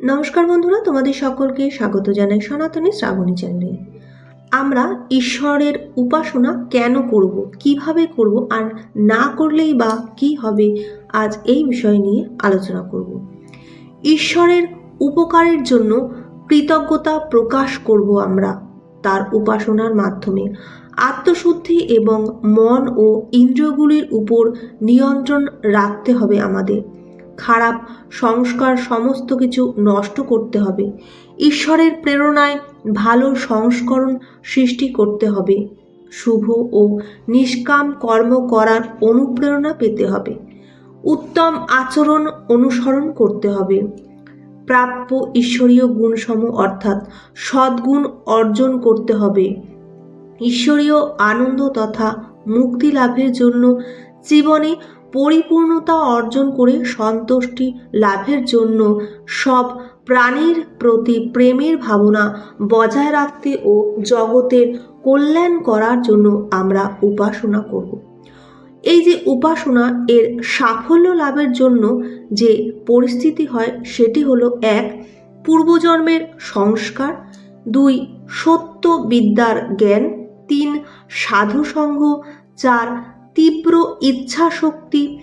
নমস্কার বন্ধুরা, তোমাদের সকলকে স্বাগত জানাই সনাতনী শ্রাবণী চ্যানেলে। আমরা ঈশ্বরের উপাসনা কেন করব, কীভাবে করব আর না করলেই বা কি হবে, আজ এই বিষয় নিয়ে আলোচনা করব। ঈশ্বরের উপকারের জন্য কৃতজ্ঞতা প্রকাশ করব আমরা তার উপাসনার মাধ্যমে। আত্মশুদ্ধি এবং মন ও ইন্দ্রিয়গুলির উপর নিয়ন্ত্রণ রাখতে হবে আমাদের। খারাপ, সংস্কার সমস্ত কিছু নষ্ট করতে হবে। ঈশ্বরের প্রেরণায় ভালো সংস্করণ সৃষ্টি করতে হবে। শুভ ও নিষ্কাম কর্ম করার অনুপ্রেরণা পেতে হবে। উত্তম আচরণ অনুসরণ করতে হবে। প্রাপ্য ঈশ্বরীয় গুণসমূহ অর্থাৎ সদ্গুণ অর্জন করতে হবে। ঈশ্বরীয় আনন্দ তথা মুক্তি লাভের জন্য জীবনে পরিপূর্ণতা অর্জন করে সন্তুষ্টি লাভের জন্য সব প্রাণীর প্রতি প্রেমের ভাবনা বজায় রাখতে ও জগতের কল্যাণ করার জন্য আমরা উপাসনা করব। এই যে উপাসনা, এর সাফল্য লাভের জন্য যে পরিস্থিতি হয়, সেটি হলো এক, পূর্বজন্মের সংস্কার, দুই, সত্য বিদ্যার জ্ঞান, তিন, সাধুসঙ্গ, চার তীব্র ইচ্ছা শক্তি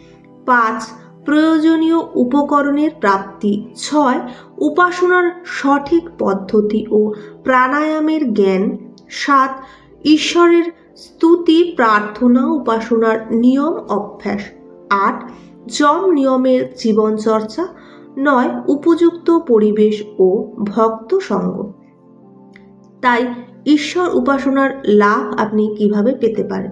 পাঁচ, প্রয়োজনীয় উপকরণের প্রাপ্তি, ছয়, উপাসনার সঠিক পদ্ধতি ও প্রাণায়ামের জ্ঞান, সাত, ঈশ্বরের স্তুতি, প্রার্থনা, উপাসনার নিয়ম, অভ্যাস, আট যম নিয়মের জীবনচর্চা, নয়, উপযুক্ত পরিবেশ ও ভক্ত সঙ্গ। তাই ঈশ্বর উপাসনার লাভ আপনি কীভাবে পেতে পারেন?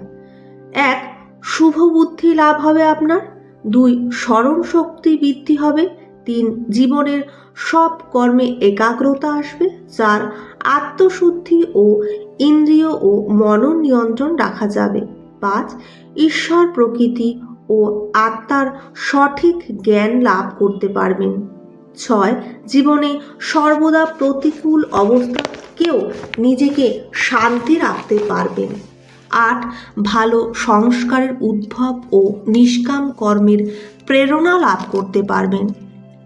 এক শুভ বুদ্ধি লাভ হবে আপনার, দুই স্মরণ শক্তি বৃদ্ধি হবে, তিন জীবনের সব কর্মে একাগ্রতা আসবে, চার আত্মশুদ্ধি ও ইন্দ্রিয় ও মনন নিয়ন্ত্রণ রাখা যাবে, পাঁচ ঈশ্বর প্রকৃতি ও আত্মার সঠিক জ্ঞান লাভ করতে পারবেন, ছয় জীবনে সর্বদা প্রতিকূল অবস্থাকেও নিজেকে শান্তি রাখতে পারবেন। আট, ভালো সংস্কারের উদ্ভব ও নিষ্কাম কর্মের প্রেরণা লাভ করতে পারবেন।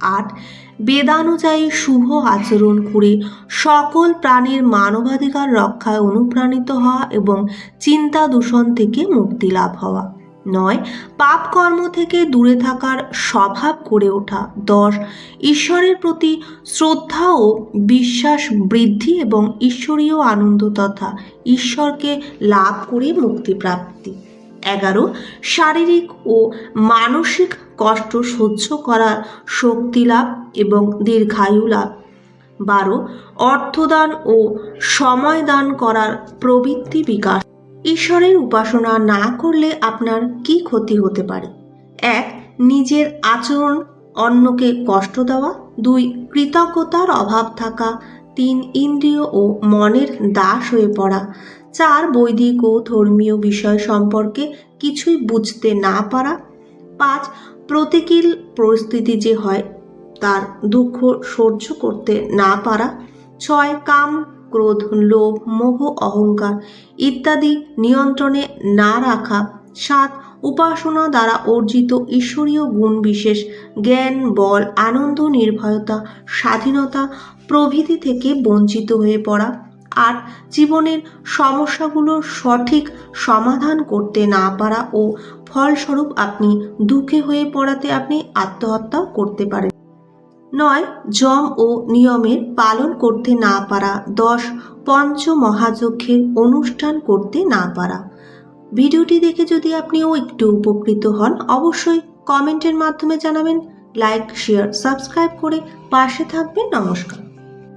আট, বেদানুযায়ী শুভ আচরণ করে সকল প্রাণীর মানবাধিকার রক্ষায় অনুপ্রাণিত হওয়া এবং চিন্তা দূষণ থেকে মুক্তি লাভ হওয়া। নয় পাপ কর্ম থেকে দূরে থাকার স্বভাব গড়ে ওঠা। দশ, ঈশ্বরের প্রতি শ্রদ্ধা ও বিশ্বাস বৃদ্ধি এবং ঈশ্বরীয় আনন্দ তথা ঈশ্বরকে লাভ করে মুক্তিপ্রাপ্তি। এগারো, শারীরিক ও মানসিক কষ্ট সহ্য করার শক্তি লাভ এবং দীর্ঘায়ু লাভ। বারো, অর্থদান ও সময় দান করার প্রবৃত্তি বিকাশ। ঈশ্বরের উপাসনা না করলে আপনার কি ক্ষতি হতে পারে? এক, নিজের আচরণ অন্যকে কষ্ট দেওয়া। দুই, কৃতজ্ঞতার অভাব থাকা। তিন, ইন্দ্রিয় ও মনের দাস হয়ে পড়া। চার, বৈদিক ও ধর্মীয় বিষয় সম্পর্কে কিছুই বুঝতে না পারা। পাঁচ প্রতিকূল পরিস্থিতি যে হয়, তার দুঃখ সহ্য করতে না পারা। ছয়, কাম ক্রোধ, লোভ, মোহ, অহংকার ইত্যাদি নিয়ন্ত্রণে না রাখা সাত উপাসনা দ্বারা অর্জিত ঈশ্বরীয় গুণ বিশেষ জ্ঞান, বল, আনন্দ, নির্ভয়তা, স্বাধীনতা প্রভৃতি থেকে বঞ্চিত হয়ে পড়া। আর জীবনের সমস্যাগুলোর সঠিক সমাধান করতে না পারা ও ফলস্বরূপ আপনি দুঃখে হয়ে পড়াতে আপনি আত্মহত্যাও করতে পারেন। নয় যম ও নিয়মের পালন করতে না পারা, দশ পঞ্চ মহাযজ্ঞের অনুষ্ঠান করতে না পারা। ভিডিওটি দেখে যদি আপনিও একটু উপকৃত হন, অবশ্যই কমেন্টের মাধ্যমে জানাবেন, লাইক, শেয়ার, সাবস্ক্রাইব করে পাশে থাকবেন। নমস্কার।